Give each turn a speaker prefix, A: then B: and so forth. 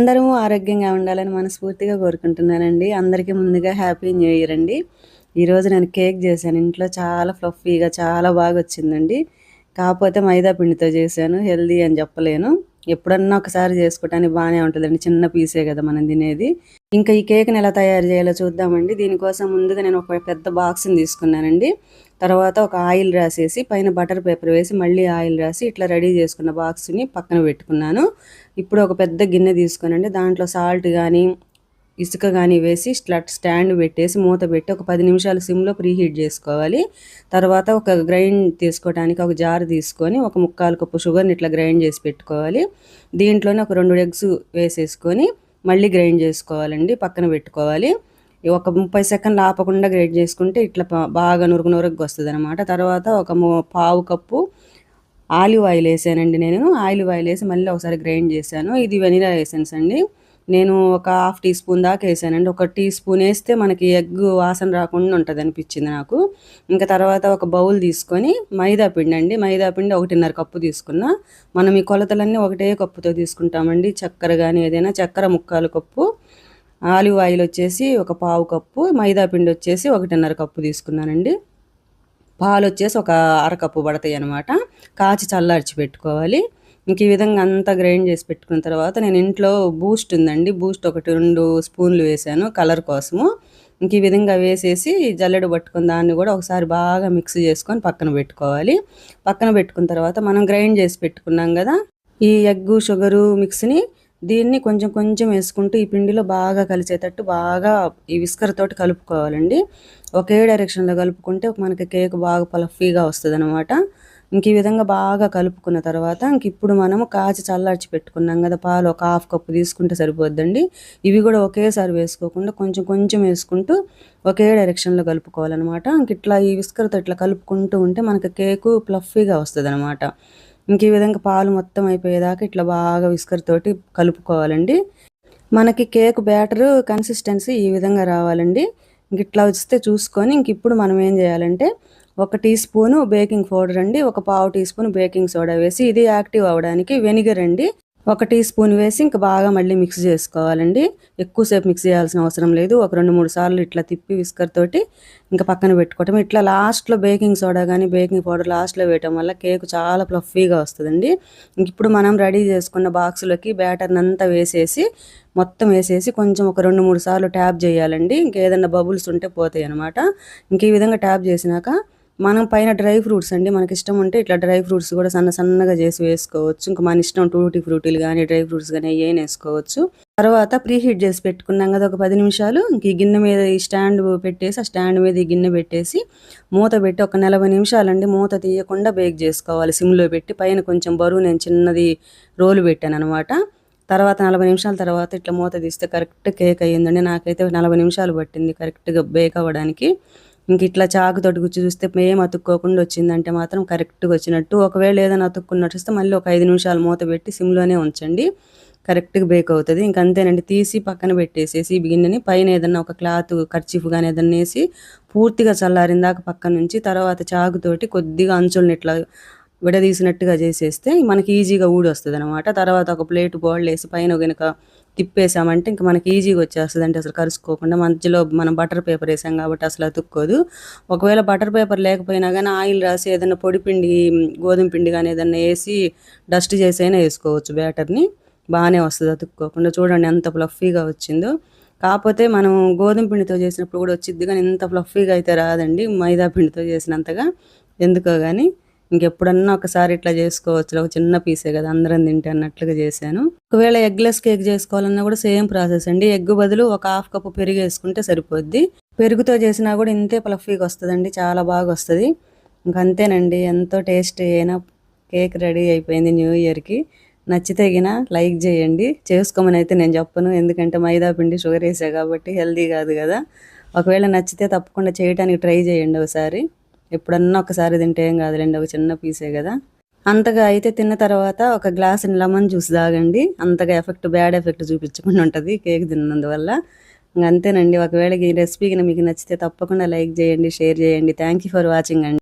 A: అందరము ఆరోగ్యంగా ఉండాలని మనస్ఫూర్తిగా కోరుకుంటున్నానండి. అందరికీ ముందుగా హ్యాపీ న్యూ ఇయర్ అండి. ఈరోజు నేను కేక్ చేశాను. ఇంట్లో చాలా ఫ్లఫీగా చాలా బాగా వచ్చిందండి. కాకపోతే మైదా పిండితో చేశాను. హెల్దీ అని చెప్పలేను. ఎప్పుడన్నా ఒకసారి చేసుకోవటానికి బాగానే ఉంటుందండి. చిన్న పీసే కదా మనం తినేది. ఇంకా ఈ కేక్ని ఎలా తయారు చేయాలో చూద్దామండి. దీనికోసం ముందుగా నేను ఒక పెద్ద బాక్స్ని తీసుకున్నానండి. తర్వాత ఒక ఆయిల్ రాసేసి పైన బటర్ పేపర్ వేసి మళ్ళీ ఆయిల్ రాసి ఇట్లా రెడీ చేసుకున్న బాక్స్ని పక్కన పెట్టుకున్నాను. ఇప్పుడు ఒక పెద్ద గిన్నె తీసుకునండి దాంట్లో సాల్ట్ కానీ ఇసుక కానీ వేసి ఇట్లా స్టాండ్ పెట్టేసి మూత పెట్టి ఒక పది నిమిషాలు సిమ్లో ప్రీహీట్ చేసుకోవాలి. తర్వాత ఒక గ్రైండ్ తీసుకోవడానికి ఒక జార్ తీసుకొని ఒక ముక్కాలు కప్పు షుగర్ని ఇట్లా గ్రైండ్ చేసి పెట్టుకోవాలి. దీంట్లోనే ఒక రెండు ఎగ్స్ వేసేసుకొని మళ్ళీ గ్రైండ్ చేసుకోవాలండి. పక్కన పెట్టుకోవాలి. ఒక ముప్పై సెకండ్లు ఆపకుండా గ్రైండ్ చేసుకుంటే ఇట్లా బాగా నురుగు నురుగ్గా వస్తుంది అనమాట తర్వాత ఒక పావు కప్పు ఆలివ్ ఆయిల్ వేసానండి నేను. ఆలివ్ ఆయిల్ వేసి మళ్ళీ ఒకసారి గ్రైండ్ చేశాను. ఇది వెనిలా ఎసెన్స్ అండి. నేను ఒక హాఫ్ టీ స్పూన్ దాకా వేసానండి. ఒక టీ స్పూన్ వేస్తే మనకి ఎగ్ వాసన రాకుండా ఉంటుంది అనిపించింది నాకు. ఇంకా తర్వాత ఒక బౌల్ తీసుకొని మైదా పిండి అండి. మైదా పిండి ఒకటిన్నర కప్పు తీసుకున్నా. మనం ఈ కొలతలన్నీ ఒకటే కప్పుతో తీసుకుంటామండి. చక్కెర కానీ ఏదైనా చక్కెర ముక్కాలు కప్పు ఆలివ్ ఆయిల్ వచ్చేసి ఒక పావు కప్పు మైదా పిండి వచ్చేసి ఒకటిన్నర కప్పు తీసుకున్నానండి. పాలు వచ్చేసి ఒక అరకప్పు పడతాయి అనమాట కాచి చల్లార్చి పెట్టుకోవాలి. ఇంక ఈ విధంగా అంతా గ్రైండ్ చేసి పెట్టుకున్న తర్వాత నేను ఇంట్లో బూస్ట్ ఉందండి. బూస్ట్ ఒకటి రెండు స్పూన్లు వేసాను కలర్ కోసము. ఇంక ఈ విధంగా వేసేసి జల్లెడు పట్టుకున్న దాన్ని కూడా ఒకసారి బాగా మిక్స్ చేసుకొని పక్కన పెట్టుకోవాలి. పక్కన పెట్టుకున్న తర్వాత మనం గ్రైండ్ చేసి పెట్టుకున్నాం కదా ఈ ఎగ్గు షుగరు మిక్స్ని దీన్ని కొంచెం కొంచెం వేసుకుంటూ ఈ పిండిలో బాగా కలిసేటట్టు బాగా ఈ విస్కర్ కలుపుకోవాలండి. ఒకే డైరెక్షన్లో కలుపుకుంటే మనకి కేక్ బాగా పలఫీగా వస్తుంది అనమాట ఇంక ఈ విధంగా బాగా కలుపుకున్న తర్వాత ఇంక ఇప్పుడు మనము కాచి చల్లార్చి పెట్టుకున్నాం కదా పాలు ఒక హాఫ్ కప్పు తీసుకుంటే సరిపోద్దండి. ఇవి కూడా ఒకేసారి వేసుకోకుండా కొంచెం కొంచెం వేసుకుంటూ ఒకే డైరెక్షన్లో కలుపుకోవాలన్నమాట. ఇంక ఇట్లా ఈ విస్కర్తో ఇట్లా కలుపుకుంటూ ఉంటే మనకి కేకు ప్లఫీగా వస్తుంది అనమాట ఇంక ఈ విధంగా పాలు మొత్తం అయిపోయేదాకా ఇట్లా బాగా విస్కర్ తోటి కలుపుకోవాలండి. మనకి కేక్ బ్యాటరు కన్సిస్టెన్సీ ఈ విధంగా రావాలండి. ఇంక ఇట్లా వస్తే చూసుకొని ఇంక ఇప్పుడు మనం ఏం చేయాలంటే ఒక టీ స్పూను బేకింగ్ పౌడర్ అండి ఒక పావు టీ స్పూన్ బేకింగ్ సోడా వేసి ఇది యాక్టివ్ అవ్వడానికి వెనిగర్ అండి. ఒక టీ స్పూన్ వేసి ఇంకా బాగా మళ్ళీ మిక్స్ చేసుకోవాలండి. ఎక్కువసేపు మిక్స్ చేయాల్సిన అవసరం లేదు. ఒక రెండు మూడు సార్లు ఇట్లా తిప్పి విస్కర్ తోటి ఇంకా పక్కన పెట్టుకోవటం. ఇట్లా లాస్ట్లో బేకింగ్ సోడా కానీ బేకింగ్ పౌడర్ లాస్ట్లో వేయటం వల్ల కేక్ చాలా ఫ్లఫీగా వస్తుందండి. ఇంక ఇప్పుడు మనం రెడీ చేసుకున్న బాక్సులకి బ్యాటర్ని అంతా వేసేసి మొత్తం వేసేసి కొంచెం ఒక రెండు మూడు సార్లు ట్యాప్ చేయాలండి. ఇంకేదన్నా బబుల్స్ ఉంటే పోతాయి అనమాట ఇంక ఈ విధంగా ట్యాప్ చేసినాక మనం పైన డ్రై ఫ్రూట్స్ అండి మనకి ఇష్టం ఉంటే ఇట్లా డ్రై ఫ్రూట్స్ కూడా సన్న సన్నగా చేసి వేసుకోవచ్చు. ఇంకా మన ఇష్టం టూటీ ఫ్రూటీలు కానీ డ్రై ఫ్రూట్స్ కానీ ఏం వేసుకోవచ్చు. తర్వాత ప్రీ హీట్ చేసి పెట్టుకున్నాం కదా ఒక పది నిమిషాలు. ఇంక ఈ గిన్నె మీద ఈ స్టాండ్ పెట్టేసి ఆ స్టాండ్ మీద ఈ గిన్నె పెట్టేసి మూత పెట్టి ఒక నలభై నిమిషాలండి మూత తీయకుండా బేక్ చేసుకోవాలి. సిమ్లో పెట్టి పైన కొంచెం బరువు నేను చిన్నది రోలు పెట్టాను అనమాట తర్వాత నలభై నిమిషాల తర్వాత ఇట్లా మూత తీస్తే కరెక్ట్ కేక్ అయ్యిందండి. నాకైతే నలభై నిమిషాలు పట్టింది కరెక్ట్గా బేక్ అవ్వడానికి. ఇంక ఇట్లా చాకుతోటి గుచ్చి చూస్తే ఏం అతుక్కోకుండా వచ్చిందంటే మాత్రం కరెక్ట్గా వచ్చినట్టు. ఒకవేళ ఏదైనా అతుక్కున్నట్టు వస్తే మళ్ళీ ఒక ఐదు నిమిషాలు మూత పెట్టి సిమ్లోనే ఉంచండి. కరెక్ట్గా బేక్ అవుతుంది. ఇంక అంతేనండి తీసి పక్కన పెట్టేసేసి గిన్నెని పైన ఏదన్నా ఒక క్లాత్ కర్చీఫ్ కానీ ఏదన్నా వేసి పూర్తిగా చల్లారిందాక పక్కన నుంచి తర్వాత చాకుతోటి కొద్దిగా అంచుల్ని ఇట్లా విడదీసినట్టుగా చేసేస్తే మనకి ఈజీగా ఊడి వస్తుంది అనమాట తర్వాత ఒక ప్లేట్ బౌల్ వేసి పైన కనుక తిప్పేసామంటే ఇంకా మనకి ఈజీగా వచ్చేస్తుంది అంటే అసలు కరుసుకోకుండా. మధ్యలో మనం బటర్ పేపర్ వేసాం కాబట్టి అసలు అతుక్కోదు. ఒకవేళ బటర్ పేపర్ లేకపోయినా కానీ ఆయిల్ రాసి ఏదైనా పొడి పిండి గోధుమ పిండి కానీ ఏదైనా వేసి డస్ట్ చేసి అయినా వేసుకోవచ్చు బ్యాటర్ని బాగానే వస్తుంది అతుక్కోకుండా. చూడండి ఎంత ఫ్లఫీగా వచ్చిందో. కాకపోతే మనం గోధుమ పిండితో చేసినప్పుడు కూడా వచ్చింది కానీ ఇంత ఫ్లఫీగా అయితే రాదండి. మైదా పిండితో చేసినంతగా. ఎందుకో కానీ ఇంకెప్పుడన్నా ఒకసారి ఇట్లా చేసుకోవచ్చు. ఒక చిన్న పీసే కదా అందరం తింటే అన్నట్లుగా చేశాను. ఒకవేళ ఎగ్లెస్ కేక్ చేసుకోవాలన్నా కూడా సేమ్ ప్రాసెస్ అండి. ఎగ్ బదులు ఒక హాఫ్ కప్పు పెరుగు వేసుకుంటే సరిపోద్ది. పెరుగుతో చేసినా కూడా ఇంతే ప్లఫీగా వస్తుందండి చాలా బాగా వస్తుంది. ఇంకంతేనండి ఎంతో టేస్ట్ అయినా కేక్ రెడీ అయిపోయింది న్యూ ఇయర్కి. నచ్చితే గిన లైక్ చేయండి. చేసుకోమని అయితే నేను చెప్పను ఎందుకంటే మైదా పిండి షుగర్ వేసా కాబట్టి హెల్దీ కాదు కదా. ఒకవేళ నచ్చితే తప్పకుండా చేయడానికి ట్రై చేయండి ఒకసారి. ఎప్పుడన్నా ఒకసారి తింటే ఏం కాదులేండి ఒక చిన్న పీసే కదా. అంతగా అయితే తిన్న తర్వాత ఒక గ్లాస్ లెమన్ జ్యూస్ తాగండి. అంతగా ఎఫెక్ట్ బ్యాడ్ ఎఫెక్ట్ చూపించకుండా ఉంటుంది కేక్ తిన్నందువల్ల. అంతేనండి. ఒకవేళ ఈ రెసిపీకి మీకు నచ్చితే తప్పకుండా లైక్ చేయండి షేర్ చేయండి. థ్యాంక్ యూ ఫర్ వాచింగ్ అండి.